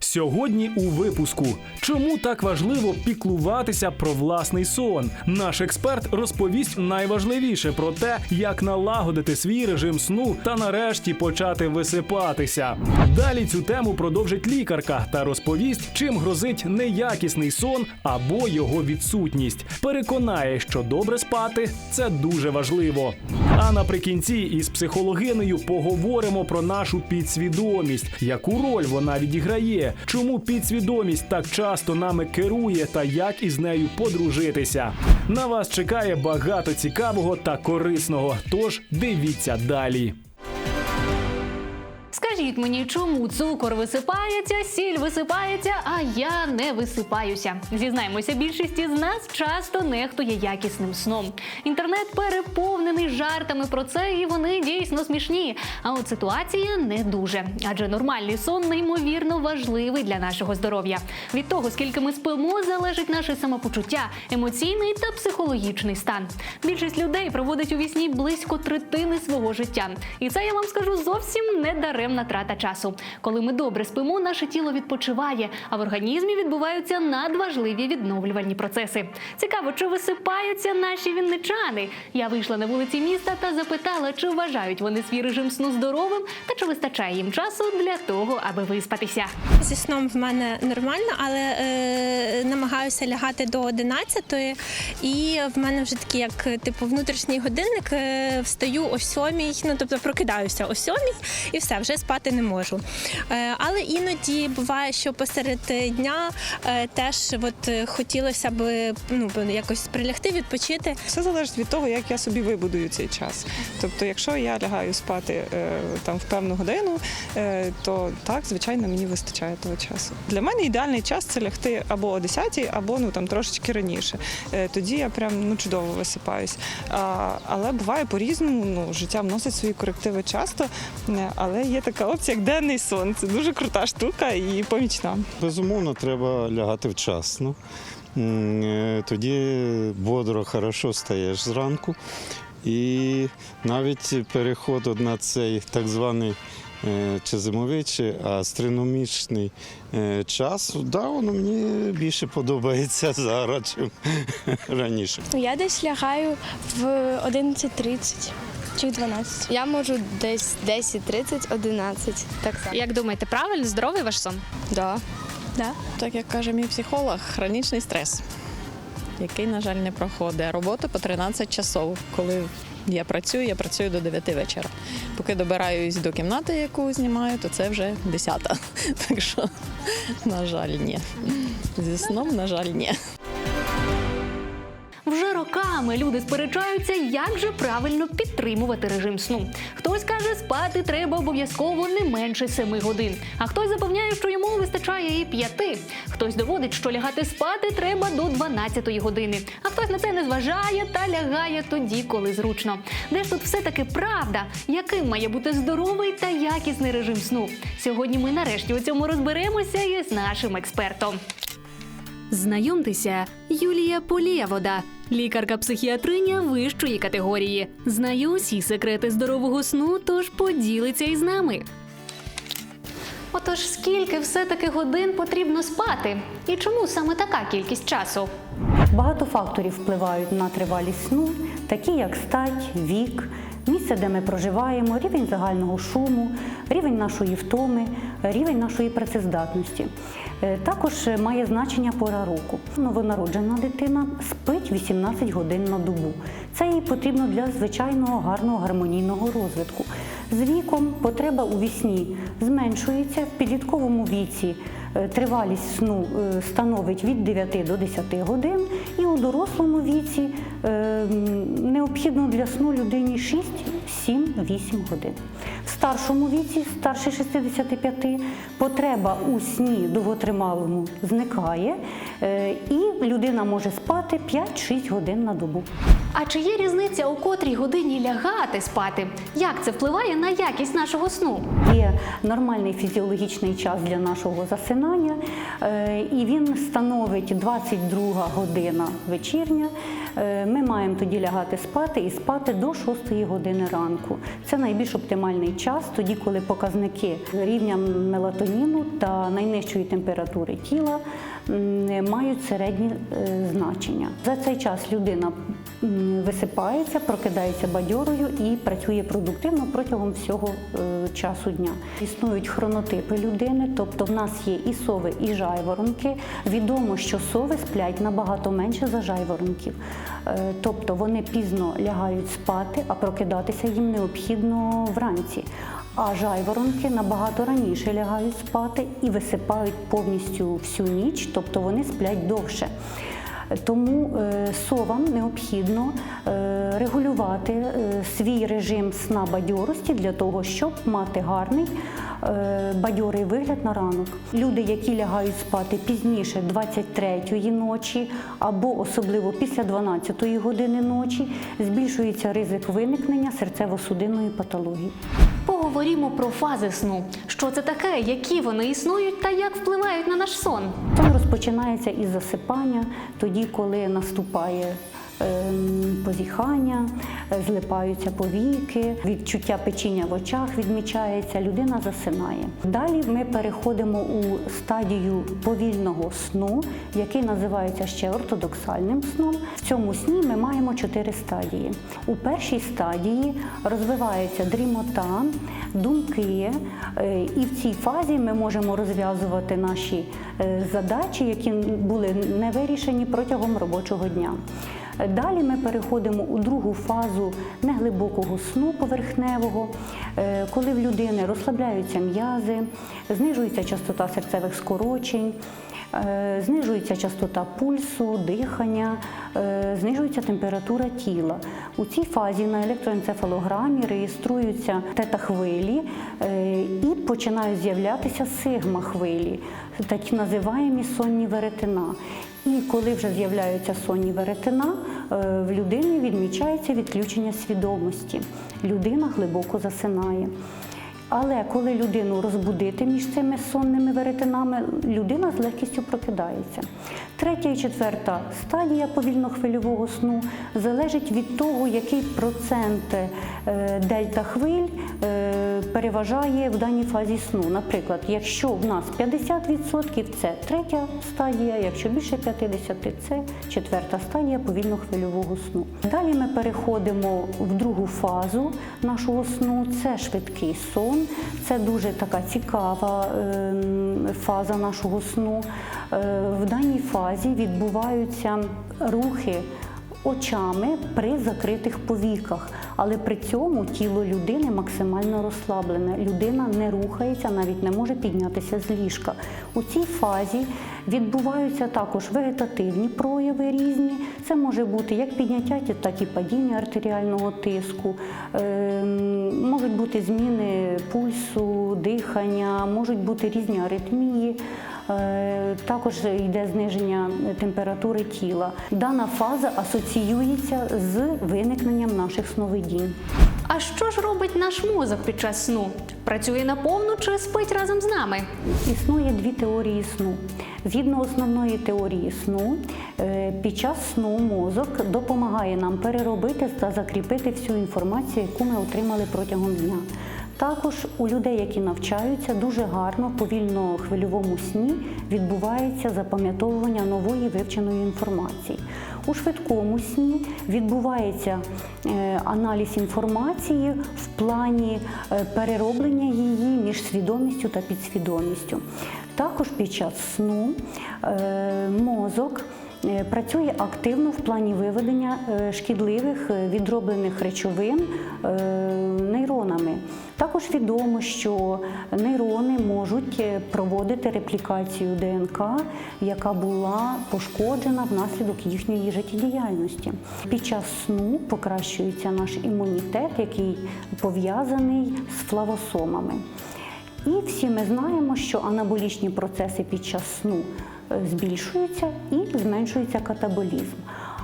Сьогодні у випуску чому так важливо піклуватися про власний сон? Наш експерт розповість найважливіше про те, як налагодити свій режим сну та нарешті почати висипатися. Далі цю тему продовжить лікарка та розповість, чим грозить неякісний сон або його відсутність. Переконає, що добре спати це дуже важливо. А наприкінці із психологинею поговоримо про нашу підсвідомість, яку роль вона відіграє, чому підсвідомість так часто нами керує та як із нею подружитися. На вас чекає багато цікавого та корисного. Тож дивіться далі. Скажіть мені, чому цукор висипається, сіль висипається, а я не висипаюся. Зізнаємося, більшість із нас часто нехтує якісним сном. Інтернет переповнений жартами про це, і вони дійсно смішні. А от ситуація не дуже. Адже нормальний сон неймовірно важливий для нашого здоров'я. Від того, скільки ми спимо, залежить наше самопочуття, емоційний та психологічний стан. Більшість людей проводить у вісні близько третини свого життя. І це я вам скажу зовсім не даремна трата часу. Коли ми добре спимо, наше тіло відпочиває, а в організмі відбуваються надважливі відновлювальні процеси. Цікаво, чи висипаються наші вінничани? Я вийшла на вулиці міста та запитала, чи вважають вони свій режим сну здоровим та чи вистачає їм часу для того, аби виспатися. Зі сном в мене нормально, але е, намагаюся лягати до 11 і в мене вже такий, як типу, внутрішній годинник. Е, встаю о 7, ну тобто прокидаюся о 7 і все, вже спати не можу. Е, але іноді буває, що посеред дня е, теж от, е, хотілося б ну, якось прилягти, відпочити. Все залежить від того, як я собі вибудую цей час. Тобто, якщо я лягаю спати там в певну годину, то так, звичайно, мені вистачає того часу. Для мене ідеальний час це лягти або о 10, або ну там трошечки раніше. Тоді я прям ну чудово висипаюсь. Але буває по-різному. Ну, життя вносить свої корективи часто, але є така опція, як денний сон. Це дуже крута штука і помічна. Безумовно, треба лягати вчасно. Е, Тоді бодро, хорошо стаєш зранку. І навіть переход на цей так званий е, чи зимовий, чи астрономічний е, час, да, воно мені більше подобається зараз, чим раніше. Я десь лягаю в 11.30 чи в 12. Я можу десь 10-30, 11. Так само. Як думаєте, правильно здоровий ваш сон? Да. Да. Так як каже мій психолог, хронічний стрес, який, на жаль, не проходить. А Робота по 13 часов. Коли я працюю, я працюю до 9 вечора. Поки добираюсь до кімнати, яку знімаю, то це вже 10. Так що, на жаль, ні. Зі сном, на жаль, ні. Роками люди сперечаються, як же правильно підтримувати режим сну. Хтось каже, спати треба обов'язково не менше семи годин, а хтось запевняє, що йому вистачає і п'яти. Хтось доводить, що лягати спати треба до 12 години, а хтось на це не зважає та лягає тоді, коли зручно. Де ж тут все таки правда? Яким має бути здоровий та якісний режим сну? Сьогодні ми нарешті у цьому розберемося із нашим експертом. Знайомтеся, Юлія Полєвода, лікарка-психіатриня вищої категорії. Знає усі секрети здорового сну, тож поділиться із нами. Отож, скільки все-таки годин потрібно спати? І чому саме така кількість часу? Багато факторів впливають на тривалість сну, такі як стать, вік, місце, де ми проживаємо, рівень загального шуму, рівень нашої втоми, рівень нашої працездатності. Е, Також має значення пора року. Новонароджена дитина спить 18 годин на добу. Це їй потрібно для звичайного гарного гармонійного розвитку. З віком потреба у вісні зменшується в підлітковому віці. е, Тривалість сну е, становить від 9 до 10 годин, і у дорослому віці е, необхідно для сну людині 6, 7, 8 годин. В старшому віці, старше 65, потреба у сні довготрималому зникає, і людина може спати 5-6 годин на добу. А чи є різниця у котрій годині лягати спати? Як це впливає на якість нашого сну? Є нормальний фізіологічний час для нашого засинання, е, і він становить 22 година вечірня. Е, Ми маємо тоді лягати спати і спати до 6 години ранку. Це найбільш оптимальний час, тоді, коли показники рівня мелатоніну та найнижчої температури тіла мають середні е, значення. За цей час людина висипається, прокидається бадьорою і працює продуктивно протягом всього е, часу дня. Існують хронотипи людини, тобто в нас є і сови, і жайворонки. Відомо, що сови сплять набагато менше за жайворонків. Е, Тобто вони пізно лягають спати, а прокидатися їм необхідно вранці. А жайворонки набагато раніше лягають спати і висипають повністю всю ніч, тобто вони сплять довше. Тому е, совам необхідно е, регулювати е, свій режим сна бадьорості для того, щоб мати гарний бадьорий вигляд на ранок. Люди, які лягають спати пізніше 23-ї ночі або особливо після 12-ї години ночі, збільшується ризик виникнення серцево-судинної патології. Поговоримо про фази сну. Що це таке, які вони існують та як впливають на наш сон? Сон розпочинається із засипання, тоді, коли наступає позіхання, е, злипаються повіки, відчуття печіння в очах відмічається, людина засинає. Далі ми переходимо у стадію повільного сну, який називається ще ортодоксальним сном. В цьому сні ми маємо чотири стадії. У першій стадії розвивається дрімота, думки, е, і в цій фазі ми можемо розв'язувати наші е, задачі, які були не вирішені протягом робочого дня. Далі ми переходимо у другу фазу неглибокого сну поверхневого, е, коли в людини розслабляються м'язи, знижується частота серцевих скорочень, е, знижується частота пульсу, дихання, е, знижується температура тіла. У цій фазі на електроенцефалограмі реєструються тета-хвилі і починають з'являтися сигма-хвилі, так називаємо сонні веретена. І коли вже з'являються сонні веретена, е, в людини відмічається відключення свідомості. Людина глибоко засинає. Але коли людину розбудити між цими сонними веретенами, людина з легкістю прокидається. Третя і четверта стадія повільно-хвильового сну залежить від того, який процент е, дельта хвиль е, переважає в даній фазі сну. Наприклад, якщо в нас 50% це третя стадія, якщо більше 50% це четверта стадія повільно-хвильового сну. Далі ми переходимо в другу фазу нашого сну. Це швидкий сон. Це дуже така цікава ем, фаза нашого сну. Е, В даній фазі відбуваються рухи очами при закритих повіках, але при цьому тіло людини максимально розслаблене. Людина не рухається, навіть не може піднятися з ліжка. У цій фазі відбуваються також вегетативні прояви різні. Це може бути як підняття, так і падіння артеріального тиску. Ем, Можуть бути зміни пульсу, дихання, можуть бути різні аритмії. Е, Також йде зниження температури тіла. Дана фаза асоціюється з виникненням наших сновидінь. А що ж робить наш мозок під час сну? Працює наповну чи спить разом з нами? Існує дві теорії сну. Згідно основної теорії сну, е, під час сну мозок допомагає нам переробити та закріпити всю інформацію, яку ми отримали протягом дня. Також у людей, які навчаються, дуже гарно повільно хвильовому сні відбувається запам'ятовування нової вивченої інформації. У швидкому сні відбувається е, аналіз інформації в плані е, перероблення її між свідомістю та підсвідомістю. Також під час сну е, мозок працює активно в плані виведення е, шкідливих е, відроблених речовин е, нейронами. Також відомо, що нейрони можуть е, проводити реплікацію ДНК, яка була пошкоджена внаслідок їхньої життєдіяльності. Під час сну покращується наш імунітет, який пов'язаний з флавосомами. І всі ми знаємо, що анаболічні процеси під час сну збільшуються і зменшується катаболізм.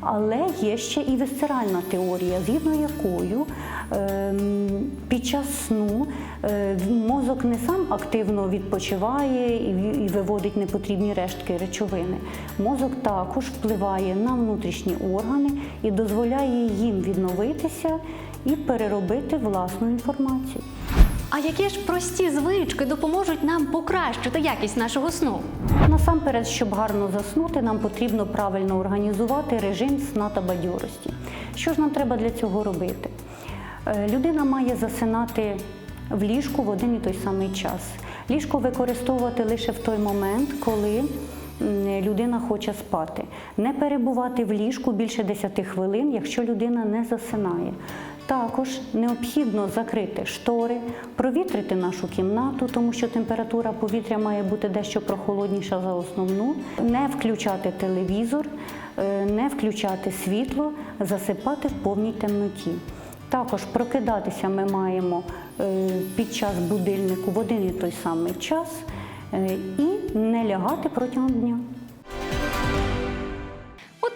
Але є ще і висцеральна теорія, згідно якою ем, під час сну е, мозок не сам активно відпочиває і виводить непотрібні рештки речовини. Мозок також впливає на внутрішні органи і дозволяє їм відновитися і переробити власну інформацію. А які ж прості звички допоможуть нам покращити якість нашого сну? Насамперед, щоб гарно заснути, нам потрібно правильно організувати режим сна та бадьорості. Що ж нам треба для цього робити? Е, Людина має засинати в ліжку в один і той самий час. Ліжко використовувати лише в той момент, коли людина хоче спати. Не перебувати в ліжку більше 10 хвилин, якщо людина не засинає. Також необхідно закрити штори, провітрити нашу кімнату, тому що температура повітря має бути дещо прохолодніша за основну, не включати телевізор, е, не включати світло, засипати в повній темноті. Також прокидатися ми маємо е, під час будильнику в один і той самий час е, і не лягати протягом дня.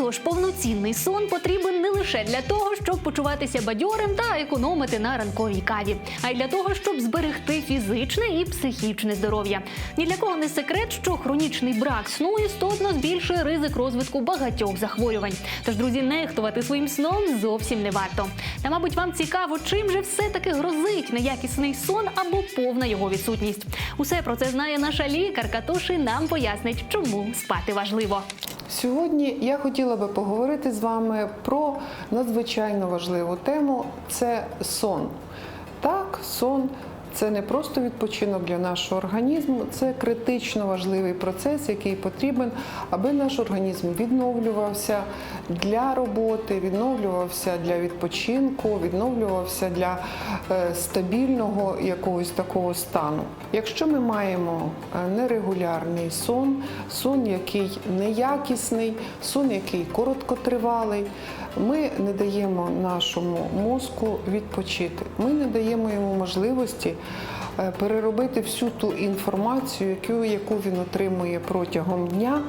Отож, повноцінний сон потрібен не лише для того, щоб почуватися бадьорим та економити на ранковій каві, а й для того, щоб зберегти фізичне і психічне здоров'я. Ні для кого не секрет, що хронічний брак сну істотно збільшує ризик розвитку багатьох захворювань. Тож, друзі, нехтувати своїм сном зовсім не варто. Та, мабуть, вам цікаво, чим же все-таки грозить неякісний сон або повна його відсутність. Усе про це знає наша лікарка, тож і нам пояснить, чому спати важливо. Сьогодні я хотіла би поговорити з вами про надзвичайно важливу тему це сон. Так, сон це не просто відпочинок для нашого організму, це критично важливий процес, який потрібен, аби наш організм відновлювався для роботи, відновлювався для відпочинку, відновлювався для е, стабільного якогось такого стану. Якщо ми маємо е, нерегулярний сон, сон, який неякісний, сон, який короткотривалий, ми не даємо нашому мозку відпочити. Ми не даємо йому можливості е, переробити всю ту інформацію, яку, яку він отримує протягом дня,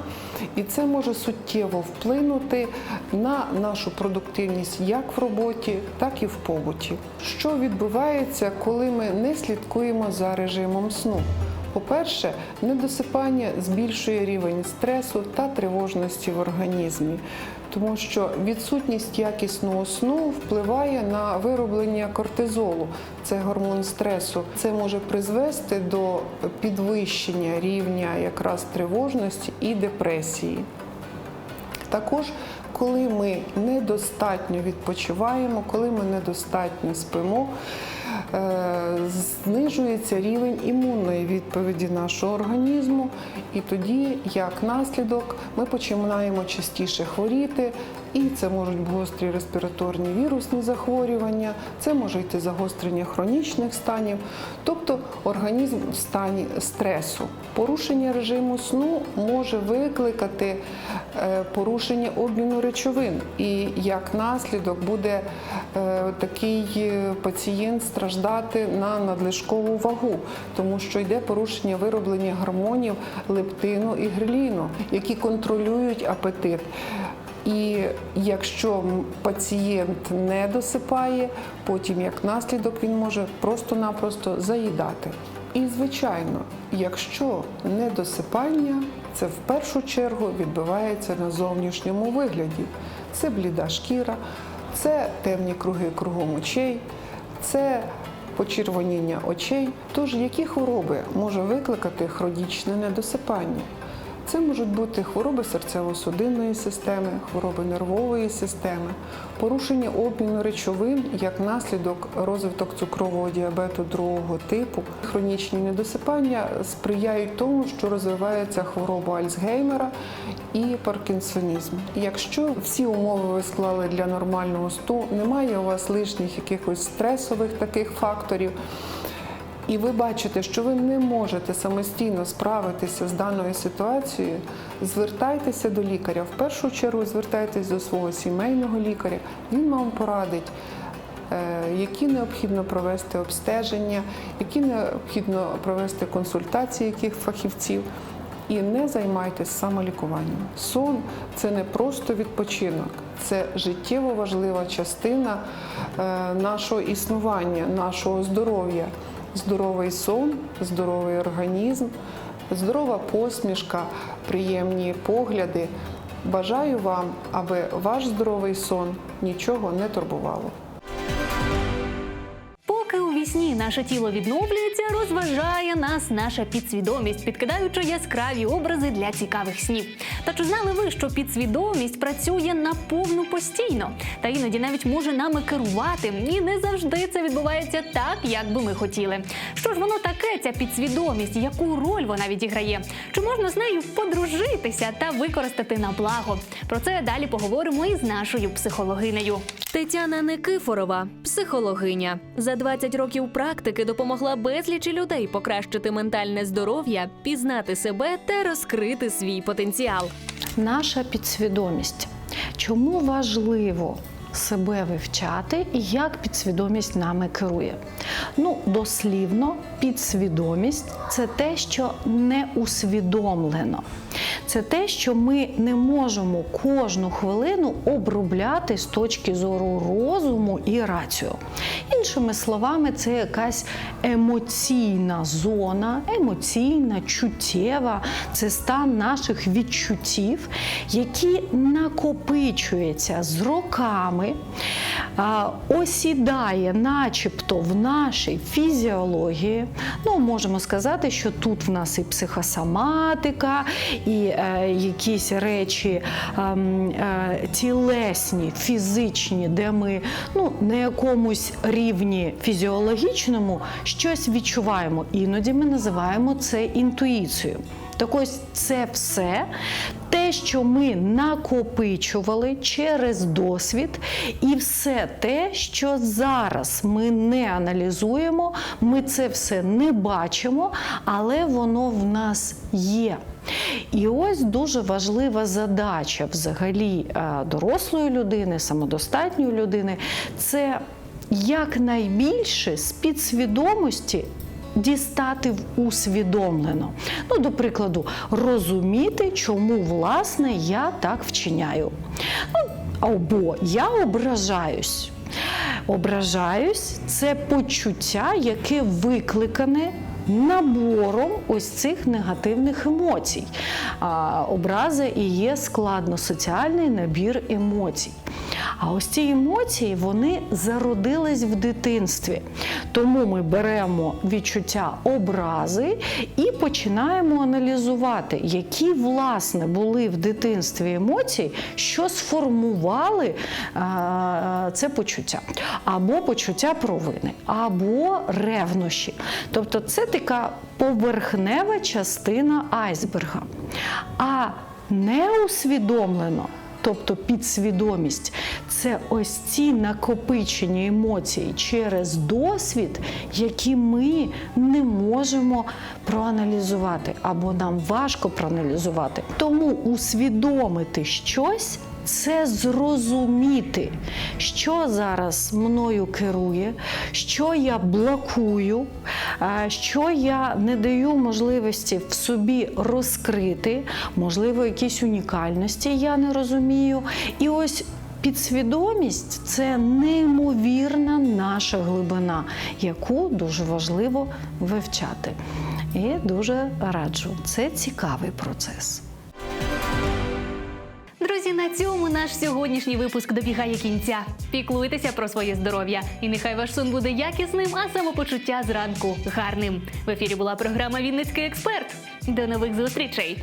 і це може суттєво вплинути на нашу продуктивність як в роботі, так і в побуті. Що відбувається, коли ми не слідкуємо за режимом сну? По-перше, недосипання збільшує рівень стресу та тривожності в організмі, тому що відсутність якісного сну впливає на вироблення кортизолу, це гормон стресу. Це може призвести до підвищення рівня якраз тривожності і депресії. Також, коли ми недостатньо відпочиваємо, коли ми недостатньо спимо, знижується рівень імунної відповіді нашого організму, і тоді, як наслідок, ми починаємо частіше хворіти, і це можуть бути гострі респіраторні вірусні захворювання, це може йти загострення хронічних станів, тобто організм в стані стресу. Порушення режиму сну може викликати е, порушення обміну речовин, і як наслідок буде е, такий е, пацієнт страждати на надлишкову вагу, тому що йде порушення вироблення гормонів лептину і греліну, які контролюють апетит. І якщо пацієнт не досипає, потім як наслідок він може просто-напросто заїдати. І звичайно, якщо недосипання, це в першу чергу відбувається на зовнішньому вигляді. Це бліда шкіра, це темні круги кругом очей, це почервоніння очей. Тож які хвороби може викликати хронічне недосипання? Це можуть бути хвороби серцево-судинної системи, хвороби нервової системи, порушення обміну речовин як наслідок розвиток цукрового діабету другого типу. Хронічні недосипання сприяють тому, що розвивається хвороба Альцгеймера і паркінсонізм. Якщо всі умови ви склали для нормального сну, немає у вас лишніх якихось стресових таких факторів. І ви бачите, що ви не можете самостійно справитися з даною ситуацією, звертайтеся до лікаря. В першу чергу звертайтеся до свого сімейного лікаря. Він вам порадить, е, які необхідно провести обстеження, які необхідно провести консультації яких фахівців. і не займайтесь самолікуванням. Сон це не просто відпочинок, це життєво важлива частина е, нашого існування, нашого здоров'я. Здоровий сон, здоровий організм, здорова посмішка, приємні погляди. Бажаю вам, аби ваш здоровий сон нічого не турбувало. Вісні наше тіло відновлюється, розважає нас наша підсвідомість, підкидаючи яскраві образи для цікавих снів. Та чи знали ви, що підсвідомість працює наповну постійно, та іноді навіть може нами керувати, і не завжди це відбувається так, як би ми хотіли. Що ж воно таке, ця підсвідомість, яку роль вона відіграє? Чи можна з нею подружитися та використати на благо? Про це далі поговоримо із нашою психологинею. Тетяна Никифорова, психологиня, за 20 років практики допомогла безлічі людей покращити ментальне здоров'я, пізнати себе та розкрити свій потенціал. наша підсвідомість. Чому важливо себе вивчати і як підсвідомість нами керує? Ну, дослівно, підсвідомість це те, що не усвідомлено. Це те, що ми не можемо кожну хвилину обробляти з точки зору розуму і раціо. Іншими словами, це якась емоційна зона, емоційна, чуттєва, це стан наших відчуттів, які накопичуються з роками, а, осідає, начебто, в нашій фізіології. Ну, можемо сказати, що тут в нас і психосоматика, і е, якісь речі ем, е, тілесні, фізичні, де ми ну, на якомусь рівні фізіологічному щось відчуваємо. Іноді ми називаємо це інтуїцією. Так ось це все те, що ми накопичували через досвід, і все те, що зараз ми не аналізуємо, ми це все не бачимо, але воно в нас є. І ось дуже важлива задача взагалі е, дорослої людини, самодостатньої людини це якнайбільше з підсвідомості дістати в усвідомлено. Ну, до прикладу, розуміти, чому власне я так вчиняю. Ну, або я ображаюсь. Ображаюсь це почуття, яке викликане набором ось цих негативних емоцій. А, образи і є складно-соціальний набір емоцій. А ось ці емоції вони зародились в дитинстві. Тому ми беремо відчуття образи і починаємо аналізувати, які власне були в дитинстві емоції, що сформували а, це почуття, або почуття провини, або ревнощі. Тобто це така поверхнева частина айсберга. А не усвідомлено Тобто підсвідомість це ось ці накопичені емоції через досвід, які ми не можемо проаналізувати або нам важко проаналізувати. Тому усвідомити щось. Це зрозуміти, що зараз мною керує, що я блокую, що я не даю можливості в собі розкрити, можливо, якісь унікальності я не розумію. І ось підсвідомість це неймовірна наша глибина, яку дуже важливо вивчати. І дуже раджу. Це цікавий процес. Друзі, на цьому наш сьогоднішній випуск добігає кінця. Піклуйтеся про своє здоров'я, і нехай ваш сон буде якісним, а самопочуття зранку гарним. В ефірі була програма Вінницький експерт. До нових зустрічей.